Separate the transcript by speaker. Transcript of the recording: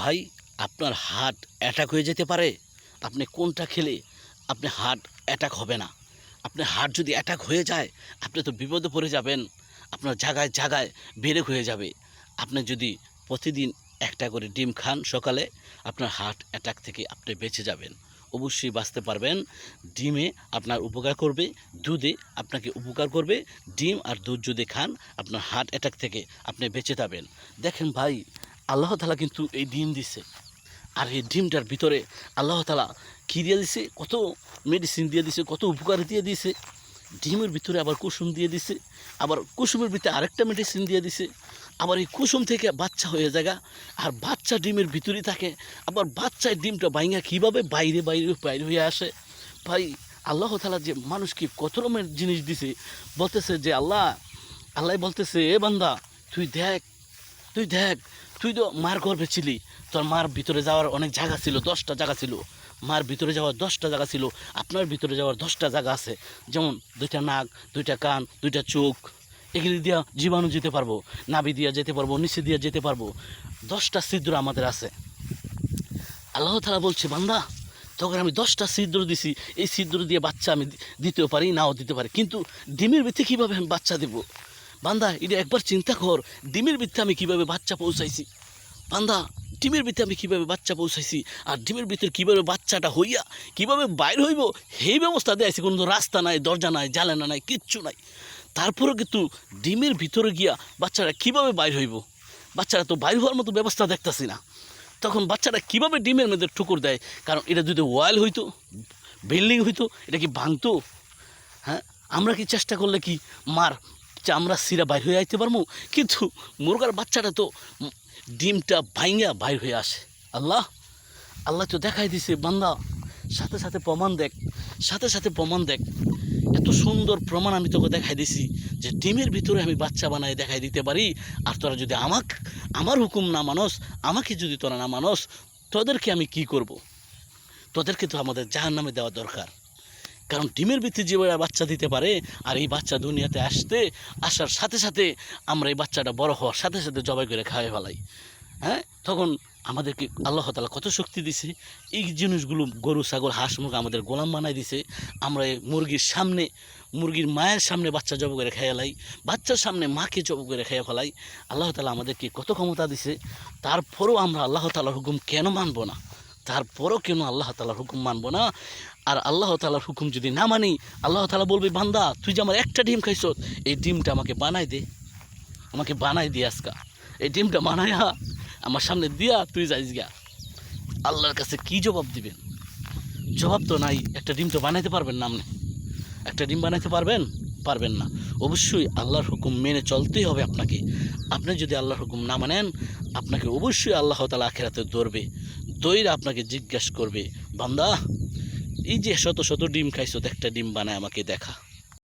Speaker 1: ভাই, আপনার heart attack হয়ে যেতে পারে। আপনি কোনটা খেলে আপনি হার্ট অ্যাটাক হবে না। আপনার হার্ট যদি অ্যাটাক হয়ে যায়, আপনি তো বিপদে পড়ে যাবেন। আপনার জায়গায় জায়গায় বেড়ে হয়ে যাবে। আপনি যদি প্রতিদিন একটা করে ডিম খান সকালে, আপনার হার্ট অ্যাটাক থেকে আপনি বেঁচে যাবেন। অবশ্যই বাঁচতে পারবেন। ডিমে আপনার উপকার করবে, দুধে আপনাকে উপকার করবে। ডিম আর দুধ যদি খান, আপনার হার্ট অ্যাটাক থেকে আপনি বেঁচে যাবেন। দেখেন ভাই আল্লাহ তালা কিন্তু এই ডিম দিছে। আর এই ডিমটার ভিতরে আল্লাহ তালা কী দিয়ে দিছে? কত মেডিসিন দিয়ে দিছে, কত উপকার দিয়ে দিছে। ডিমের ভিতরে আবার কুসুম দিয়ে দিছে, আবার কুসুমের ভিতরে আরেকটা মেডিসিন দিয়ে দিছে। আবার এই কুসুম থেকে বাচ্চা হয়ে জায়গা, আর বাচ্চা ডিমের ভিতরেই থাকে। আবার বাচ্চায় ডিমটা বাইঙ্গা কীভাবে বাইরে বাইরে বাইরে হয়ে আসে? ভাই, আল্লাহ তালা যে মানুষকে কত রকমের জিনিস দিছে? বলতেছে যে, আল্লাহ আল্লাহ বলতেছে, এ বান্দা, তুই দেখ তুই দেখ তুই তো মার গর্ভে ছিলি, তোর মার ভিতরে যাওয়ার অনেক জায়গা ছিল, দশটা জায়গা ছিল। মার ভিতরে যাওয়ার দশটা জায়গা ছিল, আপনার ভিতরে যাওয়ার দশটা জায়গা আছে। যেমন দুইটা নাক, দুইটা কান, দুইটা চোখ, এগুলি দিয়া জীবাণু যেতে পারব, নাভি দিয়া যেতে পারব, নিচে দিয়া যেতে পারব। দশটা ছিদ্র আমাদের আছে। আল্লাহ তালা বলছে, বান্দা তখন আমি দশটা ছিদ্র দিছি, এই ছিদ্র দিয়ে বাচ্চা আমি দিতেও পারি, নাও দিতে পারি। কিন্তু ডিমের ভিতরে কীভাবে আমি বাচ্চা দেবো? বান্দা, এটা একবার চিন্তা কর, ডিমের ভিতরে আমি কীভাবে বাচ্চা পৌঁছাইছি? বান্দা, ডিমের ভিতরে আমি কীভাবে বাচ্চা পৌঁছাইছি? আর ডিমের ভিতরে কীভাবে বাচ্চাটা হইয়া, কীভাবে বাইর হইব, সেই ব্যবস্থা দেয়াছি কোনো রাস্তা নাই, দরজা নাই জালেনা নাই, কিচ্ছু নাই। তারপরেও কিন্তু ডিমের ভিতরে গিয়া বাচ্চাটা কীভাবে বাইর হইব? বাচ্চারা তো বাইর হওয়ার মতো ব্যবস্থা দেখতাছি না। তখন বাচ্চাটা কীভাবে ডিমের মধ্যে ঠুকুর দেয়? কারণ এটা যদি ওয়াল হইতো, বিল্ডিং হইতো, এটা কি ভাঙতো? হ্যাঁ আমরা কি চেষ্টা করলে কি মার চামড়া সিরা বাইর হয়ে আইতে পারব? কিন্তু মুরগার বাচ্চাটা তো ডিমটা ভাইঙ্গা বাইর হয়ে আসে। আল্লাহ আল্লাহ তো দেখাই দিছে, বান্দা, সাথে সাথে প্রমাণ দেখ, সাথে সাথে প্রমাণ দেখ। এত সুন্দর প্রমাণ আমি তোকে দেখাই দিছি যে ডিমের ভিতরে আমি বাচ্চা বানাই দেখাই দিতে পারি। আর তোরা যদি আমাক, আমার হুকুম না মানস, আমাকে যদি তোরা না মানস, তোদেরকে আমি কি করব। তোদেরকে তো আমাদের জাহান নামে দেওয়া দরকার। কারণ ডিমের ভিত্তি যে বাচ্চা দিতে পারে আর এই বাচ্চা দুনিয়াতে আসতে, আসার সাথে সাথে আমরা এই বাচ্চাটা বড় হওয়ার সাথে সাথে জবাই করে খাওয়াই ফেলাই। হ্যাঁ? তখন আমাদেরকে আল্লাহ তালা কত শক্তি দিছে? এই জিনিসগুলো গরু, ছাগল, হাঁস, মুরগ আমাদের গোলাম বানাই দিছে। আমরা মুরগির সামনে, মুরগির মায়ের সামনে বাচ্চা জব করে খেয়ে ফেলাই বাচ্চার সামনে মাকে জব করে খেয়ে ফেলাই। আল্লাহ তালা আমাদেরকে কত ক্ষমতা দিছে? তারপরেও আমরা আল্লাহ তালার হুকুম কেন মানবো না? তারপরও কেন আল্লাহ তালার হুকুম মানবো না? আর আল্লাহ তালার হুকুম যদি না মানি, আল্লাহ তালা বলবে, বান্দা, তুই যে আমার একটা ডিম খাইছ, এই ডিমটা আমাকে বানাই দে। আমাকে বানাই দিয়ে আজকা। এই ডিমটা বানায়া আমার সামনে দিয়া তুই যাইস গা আল্লাহর কাছে কি জবাব দিবেন? জবাব তো নাই, একটা ডিম তো বানাইতে পারবেন না আপনি। একটা ডিম বানাইতে পারবেন? পারবেন না। অবশ্যই আল্লাহর হুকুম মেনে চলতেই হবে আপনাকে। আপনি যদি আল্লাহর হুকুম না মানেন, আপনাকে অবশ্যই আল্লাহ তালা আখেরাতে ধরবে। দইরা আপনাকে জিজ্ঞাসা করবে, বান্দা, এই যে শত শত ডিম খাইছো একটা ডিম বানায় আমাকে দেখা।